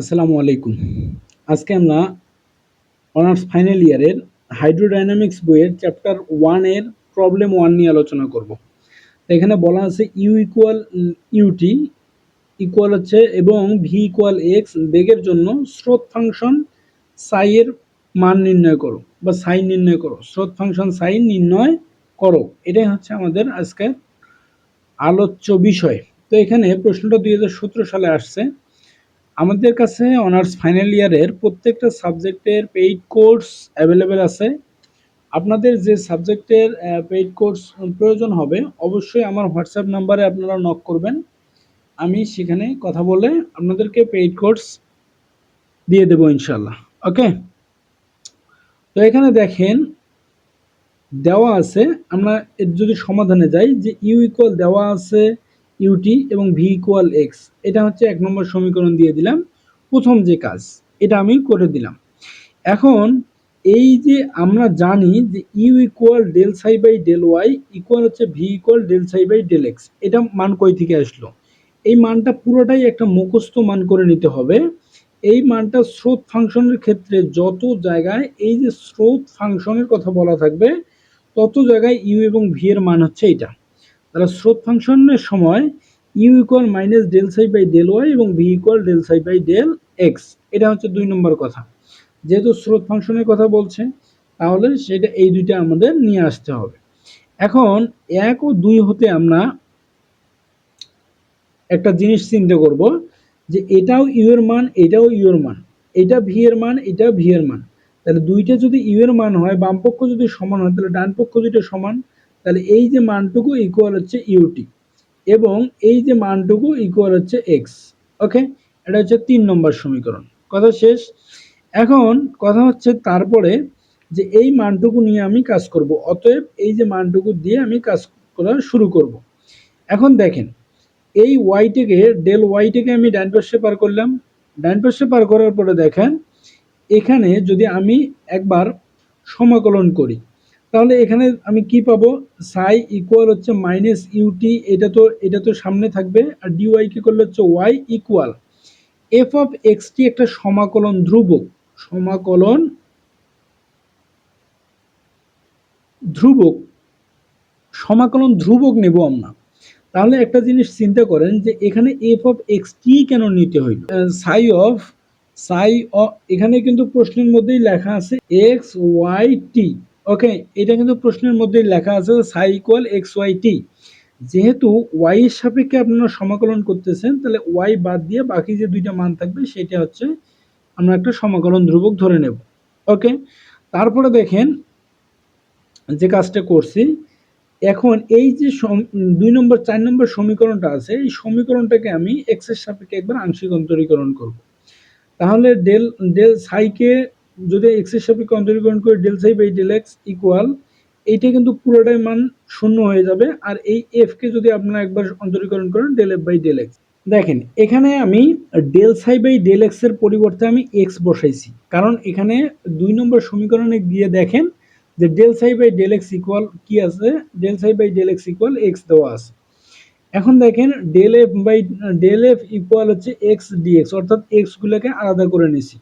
আসসালামু আলাইকুম। আজকে আমরা অনার্স ফাইনাল ইয়ারের হাইড্রোডাইনামিক্স বইয়ের চ্যাপ্টার ওয়ানের প্রবলেম ওয়ান নিয়ে আলোচনা করব। এখানে বলা আছে ইউ ইকুয়াল ইউটি ইকুয়াল হচ্ছে এবং ভি ইকুয়াল এক্স বেগের জন্য স্রোত ফাংশন সাইয়ের মান নির্ণয় করো বা সাইন নির্ণয় করো, স্রোত ফাংশন সাইন নির্ণয় করো। এটাই হচ্ছে আমাদের আজকে আলোচ্য বিষয়। তো এখানে প্রশ্নটা দুই হাজার সতেরো সালে আসছে। আমাদের কাছে অনার্স ফাইনাল ইয়ারের প্রত্যেকটা সাবজেক্টের পেইড কোর্স অ্যাভেলেবেল আছে। আপনাদের যে সাবজেক্টের পেইড কোর্স প্রয়োজন হবে, অবশ্যই আমার হোয়াটসঅ্যাপ নাম্বারে আপনারা নক করবেন। আমি সেখানে কথা বলে আপনাদেরকে পেইড কোর্স দিয়ে দেবো ইনশাল্লাহ ওকে তো এখানে দেখেন, দেওয়া আছে, আমরা যদি সমাধানে যাই, যে ইউ ইকুয়াল দেওয়া আছে ইউটি এবং ভি ইকুয়াল এক্স এটা হচ্ছে এক নম্বর সমীকরণ দিয়ে দিলাম। প্রথম যে কাজ, এটা আমি করে দিলাম। এখন এই যে আমরা জানি যে u equal del psi by del y equal হচ্ছে v equal del psi by del x এটা মান কই থেকে আসলো? এই মানটা পুরোটাই একটা মুখস্থ মান করে নিতে হবে। এই মানটা স্রোত ফাংশনের ক্ষেত্রে যত জায়গায় এই যে স্রোত ফাংশনের কথা বলা থাকবে, তত জায়গায় ইউ এবং ভি এর মান হচ্ছে এটা তাহলে স্রোত ফাংশনের সময় u equal minus del psi by del y এবং v equal del psi by del x এটা হচ্ছে দুই নম্বর কথা। যেহেতু স্রোত ফাংশনের কথা বলছে, তাহলে সেটা এই দুইটা আমাদের নিয়ে আসতে হবে। এখন এক ও দুই হতে আমরা একটা জিনিস চিন্তা করব যে এটাও ইউ এর মান, এটাও ইউ এর মান। এটা ভি এর মান, এটা ভি এর মান। তাহলে দুইটা যদি ইউ এর মান হয়, বাম পক্ষ যদি সমান হয়, তাহলে ডান পক্ষ দুইটা সমান। তাহলে এই যে মানটুকু ইকুয়াল হচ্ছে ইউটি এবং এই যে মানটুকু ইকুয়াল হচ্ছে এক্স ওকে এটা হচ্ছে তিন নম্বর সমীকরণ। কথা শেষ? এখন কথা হচ্ছে তারপরে যে এই মানটুকু নিয়ে আমি কাজ করব, অতএব এই যে মানটুকু দিয়ে আমি কাজ করা শুরু করব। এখন দেখেন, এই ওয়াইটিকে ডেল ওয়াইটিকে আমি ডান পাশে পার করলাম। ডান পাশে পার করার পরে দেখেন, এখানে যদি আমি একবার সমাকলন করি তাহলে এখানে আমি কি পাবো? সাই ইকুয়াল হচ্ছে মাইনাস ইউটি এটা তো এটা তো সামনে থাকবে। আর ডিওয়াই কি করলে হচ্ছে y equal f of x t একটা সমাকলন ধ্রুবক। সমাকলন ধ্রুবক। সমাকলন ধ্রুবক নেব আমরা। তাহলে একটা জিনিস চিন্তা করেন যে এখানে এফ অফ এক্স টি কেন নিতে হইল? সাই অফ সাই অফ এখানে কিন্তু প্রশ্নের মধ্যেই লেখা আছে এক্স ওয়াই টি ওকে এটা কিন্তু প্রশ্নের মধ্যেই লেখা আছে সাই ইকুয়াল এক্স ওয়াই টি যেহেতু ওয়াই এর সাপেক্ষে আপনারা সমাকলন করতেছেন, তাহলে ওয়াই বাদ দিয়ে বাকি যে দুইটা মান থাকবে, সেটা হচ্ছে আমরা একটা সমাকলন ধ্রুবক ধরে নেব। ওকে তারপরে দেখেন যে কাজটা করছি। এখন এই যে দুই নম্বর, চার নম্বর সমীকরণটা আছে, এই সমীকরণটাকে আমি এক্সের সাপেক্ষে একবার আংশিক অন্তরীকরণ করব। তাহলে ডেল ডেল সাইকে যদি এক্সের সাপেক্ষে অন্তরীকরণ করে del psi by del x equal এইটা কিন্তু পুরোটাই মান শূন্য হয়ে যাবে। আর এই এফকে যদি আপনারা একবার অন্তরীকরণ করেন del f by del x দেখেন, এখানে আমি ডেল সাই বাই ডেল এক্সের পরিবর্তে আমি এক্স বসাইছি। কারণ এখানে দুই নম্বর সমীকরণে গিয়ে দেখেন যে del psi by del x equal কি আছে? Del psi by del x equal x দেওয়া আছে। এখন দেখেন del f by del f equal হচ্ছে এক্স ডিএক্স অর্থাৎ এক্সগুলোকে আলাদা করে নিছি।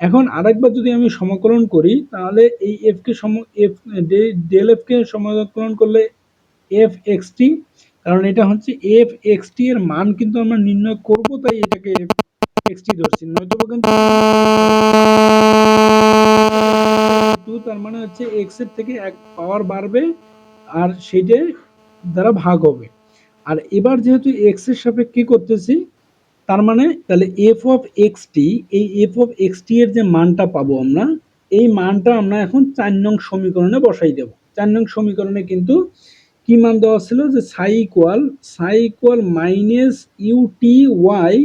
এখন আরেকবার যদি আমি সমাকলন করি, তাহলে এই এফকে সম এফ ডেল এফকে সমাকলন করলে এফ এক্স টি কারণ এটা হচ্ছে এফ এক্স টি এর মান কিন্তু আমরা নির্ণয় করব, তাই এটাকে এফ এক্স টি ধরছি। নয়তো কিন্তু তার মানে হচ্ছে এক্সের থেকে এক পাওয়ার বাড়বে আর সেইটা দ্বারা ভাগ হবে। আর এবার যেহেতু এক্সের সাপেক্ষে করতেছি তার মানে তাহলে এফ অফ এক্স টি এই এফ অফ এক্স টি এর যে মানটা পাবো আমরা, এই মানটা আমরা এখন চার নং সমীকরণে বসাই দেব। চার নং সমীকরণে কিন্তু কি মান দেওয়া ছিল? যে psi equal psi equal minus u t y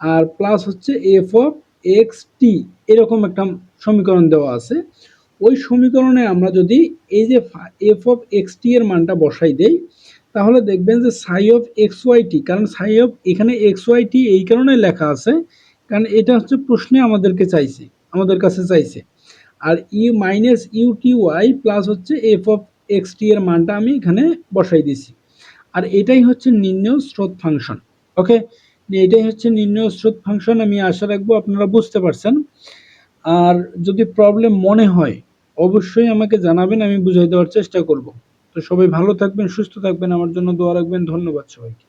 আর প্লাস হচ্ছে এফ অফ এক্স টি এরকম একটা সমীকরণ দেওয়া আছে। ওই সমীকরণে আমরা যদি এই যে এফ অফ এক্স টি এর মানটা বসাই দেই তাহলে দেখবেন যে সাই অফ এক্স ওয়াই টি কারণ সাই অফ এখানে এক্স ওয়াই টি এই কারণে লেখা আছে, কারণ এটা হচ্ছে প্রশ্নে আমাদেরকে চাইছে, আমাদের কাছে চাইছে। আর u minus u t y plus হচ্ছে এফ অফ এক্স টি এর মানটা আমি এখানে বসাই দিছি আর এটাই হচ্ছে নির্ণয় স্রোত ফাংশন, ওকে? এটাই হচ্ছে নির্ণয় স্রোত ফাংশন, আমি আশা রাখব আপনারা বুঝতে পারছেন। আর যদি প্রবলেম মনে হয়, অবশ্যই আমাকে জানাবেন, আমি বুঝাই দেওয়ার চেষ্টা করব। তো সবাই ভালো থাকবেন সুস্থ থাকবেন। আমার জন্য দোয়া রাখবেন। ধন্যবাদ সবাইকে।